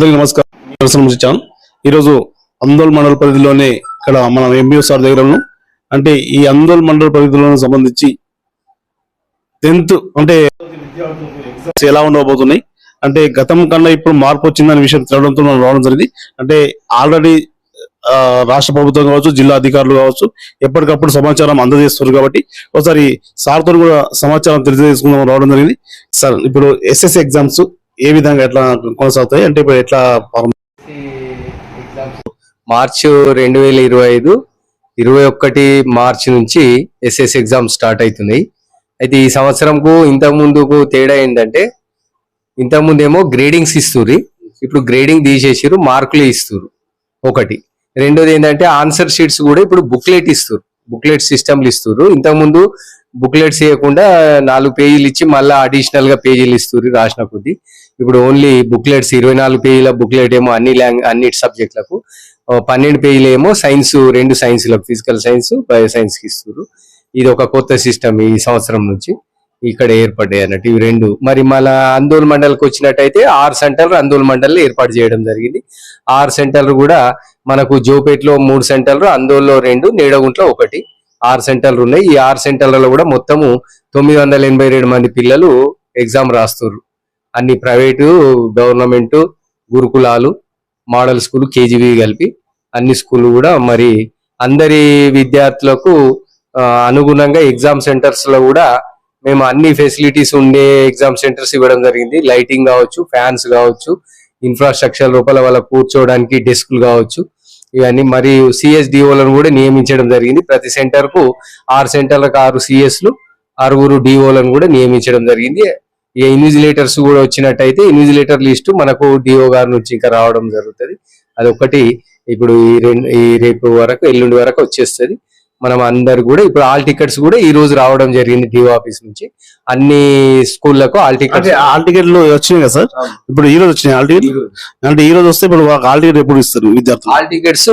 అందరికీ నమస్కారం. దర్శనం ఇచ్చాను ఈరోజు అందోల్ మండల పరిధిలోనే ఇక్కడ మనం ఎంబీఓ సార్ దగ్గర అంటే ఈ అందోల్ మండల పరిధిలో సంబంధించి టెన్త్ అంటే ఎగ్జామ్స్ ఎలా ఉండబోతున్నాయి? అంటే గతం కన్నా ఇప్పుడు మార్పు వచ్చిందనే విషయం తెలవడంతో మనం రావడం జరిగింది. అంటే ఆల్రెడీ రాష్ట్ర ప్రభుత్వం కావచ్చు జిల్లా అధికారులు కావచ్చు ఎప్పటికప్పుడు సమాచారం అందజేస్తున్నారు కాబట్టి ఒకసారి సార్తో కూడా సమాచారం తెలియజేసుకుందాం రావడం జరిగింది. సార్ ఇప్పుడు ఎస్ఎస్సి ఎగ్జామ్స్ ఏ విధంగా ఎట్లా కొనసాగుతాయి? అంటే ఇప్పుడు ఎట్లా ప్రారంభం- మార్చ్ రెండు వేల ఇరవై ఐదు ఇరవై ఒకటి మార్చ్ నుంచి ఎస్ఎస్ ఎగ్జామ్ స్టార్ట్ అవుతున్నాయి. అయితే ఈ సంవత్సరంకు ఇంతకు ముందుకు తేడా ఏంటంటే ఇంతకు ముందు ఏమో గ్రేడింగ్స్ ఇస్తుర్రి ఇప్పుడు గ్రేడింగ్ తీసేసారు మార్కులు ఇస్తురు ఒకటి. రెండోది ఏంటంటే ఆన్సర్ షీట్స్ కూడా ఇప్పుడు బుక్లెట్ ఇస్తారు బుక్లెట్ సిస్టమ్లు ఇస్తారు ఇంతకు ముందు బుక్లెట్స్ ఇవ్వకుండా నాలుగు పేజీలు ఇచ్చి మళ్ళీ అడిషనల్గా పేజీలు ఇస్తారు రాసిన కొద్దీ. ఇప్పుడు ఓన్లీ బుక్లెట్స్ ఇరవై నాలుగు పేజీల బుక్లెట్ ఏమో అన్ని లాంగ్ అన్ని సబ్జెక్టులకు పన్నెండు పేజీలు ఏమో సైన్స్ రెండు సైన్స్లకు ఫిజికల్ సైన్స్ బయో సైన్స్కి ఇస్తారు ఇది ఒక కొత్త సిస్టమ్ ఈ సంవత్సరం నుంచి ఇక్కడ ఏర్పడ్డాయి అన్నట్టు. ఇవి రెండు. మరి మన అందోల్ మండల్కి వచ్చినట్టయితే ఆరు సెంటర్లు అందోల్ మండల్ ఏర్పాటు చేయడం జరిగింది. ఆరు సెంటర్లు కూడా మనకు జోపేట్లో మూడు సెంటర్లు అందోల్లో రెండు నేడగుంట్లో ఒకటి. ఆరు సెంటర్లు ఉన్నాయి. ఈ ఆరు సెంటర్లలో కూడా మొత్తము తొమ్మిది వందల ఎనభై రెండు మంది పిల్లలు ఎగ్జామ్ రాస్తున్నారు అన్ని ప్రైవేటు గవర్నమెంట్ గురుకులాలు మోడల్ స్కూల్ కేజీబీ కలిపి అన్ని స్కూల్ కూడా మరి అందరి విద్యార్థులకు అనుగుణంగా ఎగ్జామ్ సెంటర్స్లో కూడా మేము అన్ని ఫెసిలిటీస్ ఉండే ఎగ్జామ్ సెంటర్స్ ఇవ్వడం జరిగింది. లైటింగ్ కావచ్చు ఫ్యాన్స్ కావచ్చు ఇన్ఫ్రాస్ట్రక్చర్ లోపల వాళ్ళ కూర్చోవడానికి డెస్క్లు కావచ్చు ఇవన్నీ మరియు సిఎస్డిఓలను కూడా నియమించడం జరిగింది. ప్రతి సెంటర్కు ఆరు సెంటర్లకు ఆరు సిఎస్లు ఆరుగురు డిఓలను కూడా నియమించడం జరిగింది. ఈ ఇన్విజిలేటర్స్ కూడా వచ్చినట్టయితే ఇన్విజిలేటర్ లిస్టు మనకు డిఓ గారి నుంచి ఇంకా రావడం జరుగుతుంది. అదొకటి ఇప్పుడు ఈ రెండు ఈ రేపు వరకు ఎల్లుండి వరకు వచ్చేస్తుంది. మనం అందరు కూడా ఇప్పుడు ఆల్ టికెట్స్ కూడా ఈ రోజు రావడం జరిగింది డిఓ ఆఫీస్ నుంచి. అన్ని స్కూళ్ళకు ఆల్ అంటే టికెట్స్ ఆల్ టికెట్లు వచ్చినాయి కదా సార్? ఇప్పుడు ఈ రోజు వచ్చినాయి ఆల్ టికెట్ అంటే ఈ రోజు వస్తే ఇప్పుడు ఆల్ టికెట్ ఎప్పుడు ఇస్తారు విద్యార్థులు? ఆల్ టికెట్స్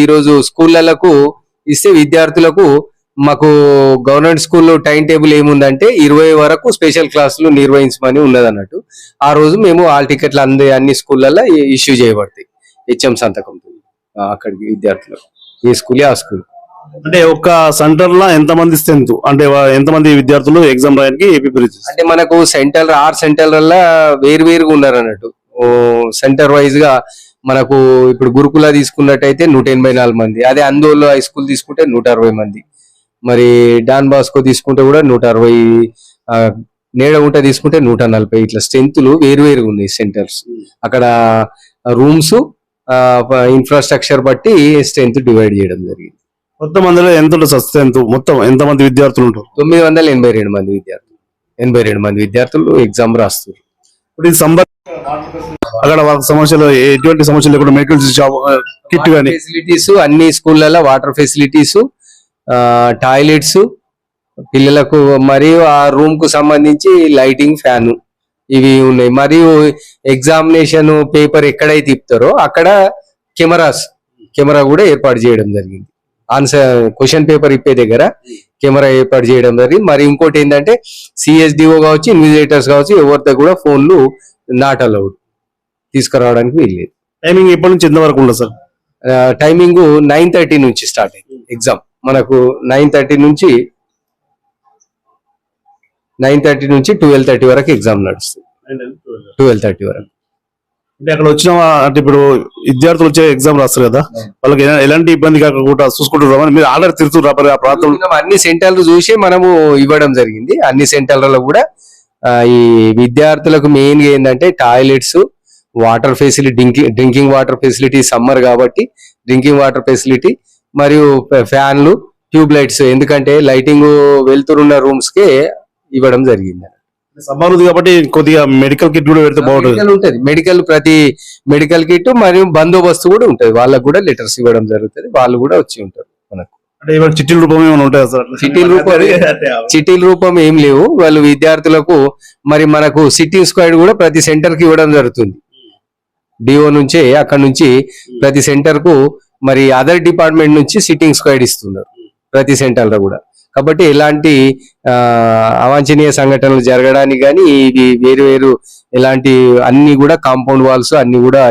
ఈ రోజు స్కూళ్ళకు ఇస్తే విద్యార్థులకు మాకు గవర్నమెంట్ స్కూల్లో టైం టేబుల్ ఏముందంటే ఇరవై వరకు స్పెషల్ క్లాసులు నిర్వహించమని ఉన్నది అన్నట్టు ఆ రోజు మేము ఆల్ టికెట్లు అందే అన్ని స్కూళ్ళల్లో ఇష్యూ చేయబడతాయి హెచ్ఎం సంతకంతో అక్కడికి విద్యార్థులకు ఏ స్కూల్ ఆ స్కూల్. అంటే ఒక్క సెంటర్లో ఎంత మంది స్ట్రెంత్ అంటే ఎంత మంది విద్యార్థులు ఎగ్జామ్ రాయడానికి ఏపీ ప్రిపేర్ అంటే మనకు సెంటర్ ఆరు సెంటర్ల వేరు వేరుగా ఉన్నారు అన్నట్టు సెంటర్ వైజ్గా మనకు ఇప్పుడు గురుకుల తీసుకున్నట్టయితే నూట ఎనభై నాలుగు మంది. అదే అందోలో హై స్కూల్ తీసుకుంటే నూట అరవై మంది. మరి డాన్ బాస్కో తీసుకుంటే కూడా నూట అరవై ఆ, నేడగుంట తీసుకుంటే నూట నలభై ఇట్లా స్ట్రెంత్లు వేరు వేరుగా ఉన్నాయి సెంటర్స్. అక్కడ రూమ్స్ ఇన్ఫ్రాస్ట్రక్చర్ బట్టి స్ట్రెంత్ డివైడ్ చేయడం జరిగింది. మొత్తం అందులో ఎంత స్ట్రెంత్? మొత్తం ఎంత మంది విద్యార్థులు ఉంటారు? తొమ్మిది వందల ఎనభై రెండు మంది విద్యార్థులు. ఎనభై రెండు మంది విద్యార్థులు ఎగ్జామ్ రాస్తారు ఇప్పుడు ఇది సంబర్ అక్కడ వాళ్ళకి సమస్యలు ఎటువంటి సమస్యలు లేకుండా మెడికల్ కిట్ కానీ ఫెసిలిటీస్ అన్ని స్కూళ్ళలో వాటర్ ఫెసిలిటీస్ టాయిలెట్స్ పిల్లలకు మరియు ఆ రూమ్కు సంబంధించి లైటింగ్ ఫ్యాన్ ఇవి ఉన్నాయి. మరియు ఎగ్జామినేషన్ పేపర్ ఎక్కడైతే ఇస్తారో అక్కడ కెమెరాస్ కెమెరా కూడా ఏర్పాటు చేయడం జరిగింది. ఆన్సర్ క్వశ్చన్ పేపర్ ఇప్పే దగ్గర కెమెరా ఏర్పాటు చేయడం జరిగింది. మరి ఇంకోటి ఏంటంటే సిఎస్డిఓ కావచ్చు ఇన్విజిలేటర్స్ కావచ్చు ఎవరితో కూడా ఫోన్లు నాట్ అలౌడ్ తీసుకురావడానికి వీల్లేదు. టైమింగ్ ఎప్పటి నుంచి ఎంత వరకు ఉండదు సార్? టైమింగ్ నైన్ థర్టీ నుంచి స్టార్ట్ అయింది ఎగ్జామ్ మనకు నైన్ థర్టీ నుంచి నైన్ థర్టీ నుంచి ట్వెల్వ్ థర్టీ వరకు ఎగ్జామ్ నడుస్తుంది. ట్వెల్వ్. థర్టీ వరకు. అంటే అక్కడ వచ్చిన అంటే ఇప్పుడు విద్యార్థులు వచ్చే ఎగ్జామ్ రాస్తారు కదా? వాళ్ళకి ఎలా- ఎలాంటి ఇబ్బంది కాకుండా చూసుకుంటున్నాం మీరు ఆర్డర్ తిరుగుతున్నారు ఆ ప్రాంతంలో అన్ని సెంటర్లు చూసి మనము ఇవ్వడం జరిగింది. అన్ని సెంటర్లలో కూడా ఈ విద్యార్థులకు మెయిన్గా ఏంటంటే toilets water facility drinking drinking water facility summer కాబట్టి డ్రింకింగ్ వాటర్ ఫెసిలిటీ మరియు ఫ్యాన్లు ట్యూబ్ లైట్స్ ఎందుకంటే లైటింగ్ వెళ్తురున్న రూమ్స్ కే ఇవ్వడం జరిగింది. సమ్మర్ ఉంది కాబట్టి కొద్దిగా మెడికల్ కిట్ కూడా పెడితే బాగుంటుంది. మెడికల్ ఉంటది. మెడికల్ ప్రతి మెడికల్ కిట్ మరియు బందోబస్తు కూడా ఉంటది. వాళ్ళకు కూడా లెటర్స్ ఇవ్వడం జరుగుతుంది. వాళ్ళు కూడా వచ్చి ఉంటారు మనకు. అంటే ఇవాళ చిట్టీల రూపం ఏమైనా ఉంటాయా సార్? చిట్టీల రూపం చిట్టీల రూపం ఏం లేవు. వాళ్ళు విద్యార్థులకు మరి మనకు సిట్టింగ్ స్క్వాడ్ కూడా ప్రతి సెంటర్కి ఇవ్వడం జరుగుతుంది. డిఓ నుంచే అక్కడ నుంచి ప్రతి సెంటర్కు మరి అదర్ డిపార్ట్మెంట్ నుంచి సిట్టింగ్ స్క్వాడ్ ఇస్తున్నారు ప్రతి సెంటర్లో కూడా. కాబట్టి ఎలాంటి అవాంఛనీయ సంఘటనలు జరగడానికి కానీ ఇది వేరు వేరు ఎలాంటి అన్ని కూడా కాంపౌండ్ వాల్స్ అన్ని కూడా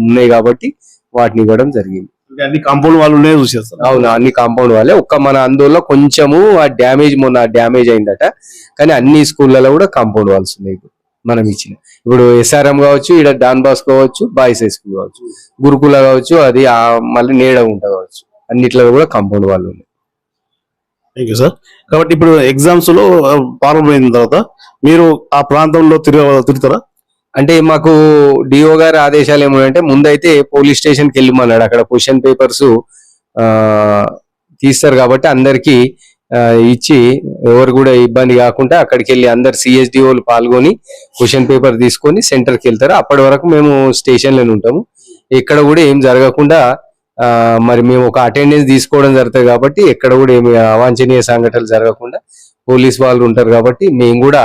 ఉన్నాయి కాబట్టి వాటిని ఇవ్వడం జరిగింది. అన్ని కాంపౌండ్ వాళ్ళు ఉన్నాయో చూసేస్తారు అవును అన్ని కాంపౌండ్ వాళ్ళే ఒక్క మన అందులో కొంచెము ఆ డ్యామేజ్ మొన్న డ్యామేజ్ అయిందట కానీ అన్ని స్కూళ్ళలో కూడా కాంపౌండ్ వాల్స్ ఉన్నాయి మనం ఇచ్చిన. ఇప్పుడు ఎస్ఆర్ఎం కావచ్చు ఇక్కడ డాన్ బాస్ కావచ్చు బాయ్స్ హై స్కూల్ కావచ్చు. గురుకుల కావచ్చు అది మళ్ళీ నీడ ఉంటా కావచ్చు. అన్నిట్లో కూడా కాంపౌండ్ వాళ్ళు ఉన్నాయి. థ్యాంక్ యూ సార్ కాబట్టి ఇప్పుడు ఎగ్జామ్స్లో ప్రారంభమైన తర్వాత మీరు ఆ ప్రాంతంలో తిరగ తిరుగుతారా? అంటే మాకు డిఓ గారి ఆదేశాలు ఏమంటే ముందైతే పోలీస్ స్టేషన్కి వెళ్ళమన్నాడు అక్కడ క్వశ్చన్ పేపర్స్ తీస్తారు కాబట్టి అందరికి ఇచ్చి ఎవరు కూడా ఇబ్బంది కాకుండా అక్కడికి వెళ్ళి అందరు సిఎస్డిఓలు పాల్గొని క్వశ్చన్ పేపర్ తీసుకొని సెంటర్కి వెళ్తారు. అప్పటి వరకు మేము స్టేషన్లోనే ఉంటాము. ఇక్కడ కూడా ఏం జరగకుండా మరి మేము ఒక అటెండెన్స్ తీసుకోవడం జరుగుతుంది కాబట్టి ఎక్కడ కూడా ఏమి అవాంఛనీయ సంఘటనలు జరగకుండా పోలీస్ వాళ్ళు ఉంటారు కాబట్టి మేము కూడా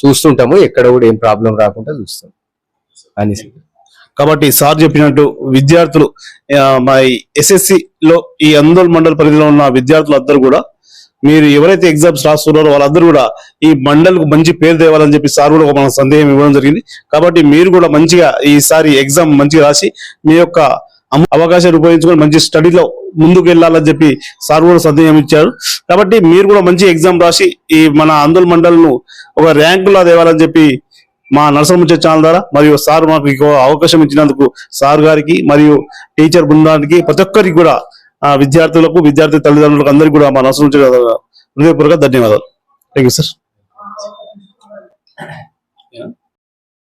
చూస్తుంటాము. ఎక్కడ కూడా ఏం ప్రాబ్లం రాకుండా చూస్తాం. అని కాబట్టి సార్ చెప్పినట్టు విద్యార్థులు మా ఎస్ఎస్సిలో ఈ అందోల్ మండల్ పరిధిలో ఉన్న విద్యార్థులు అందరూ కూడా మీరు ఎవరైతే ఎగ్జామ్స్ రాస్తున్నారో వాళ్ళందరూ కూడా ఈ మండల్కు మంచి పేరు తేవాలని చెప్పి సార్ కూడా మన సందేహం ఇవ్వడం జరిగింది. కాబట్టి మీరు కూడా మంచిగా ఈసారి ఎగ్జామ్ మంచిగా రాసి మీ యొక్క అవకాశాన్ని ఉపయోగించుకొని మంచి స్టడీలో ముందుకు వెళ్ళాలని చెప్పి సార్ కూడా సందేహం ఇచ్చారు. కాబట్టి మీరు కూడా మంచి ఎగ్జామ్ రాసి ఈ మన ఆందోళన మండల్ను ఒక ర్యాంకులా తేవాలని చెప్పి మా నరసముచ్చ ఛానల్ ద్వారా మరియు సార్ మాకు అవకాశం ఇచ్చినందుకు సార్ గారికి మరియు టీచర్ బృందానికి ప్రతి ఒక్కరికి కూడా ఆ విద్యార్థులకు విద్యార్థి తల్లిదండ్రులకు అందరికీ కూడా మా నరసముచ్చ హృదయపూర్వక ధన్యవాదాలు. Thank you sir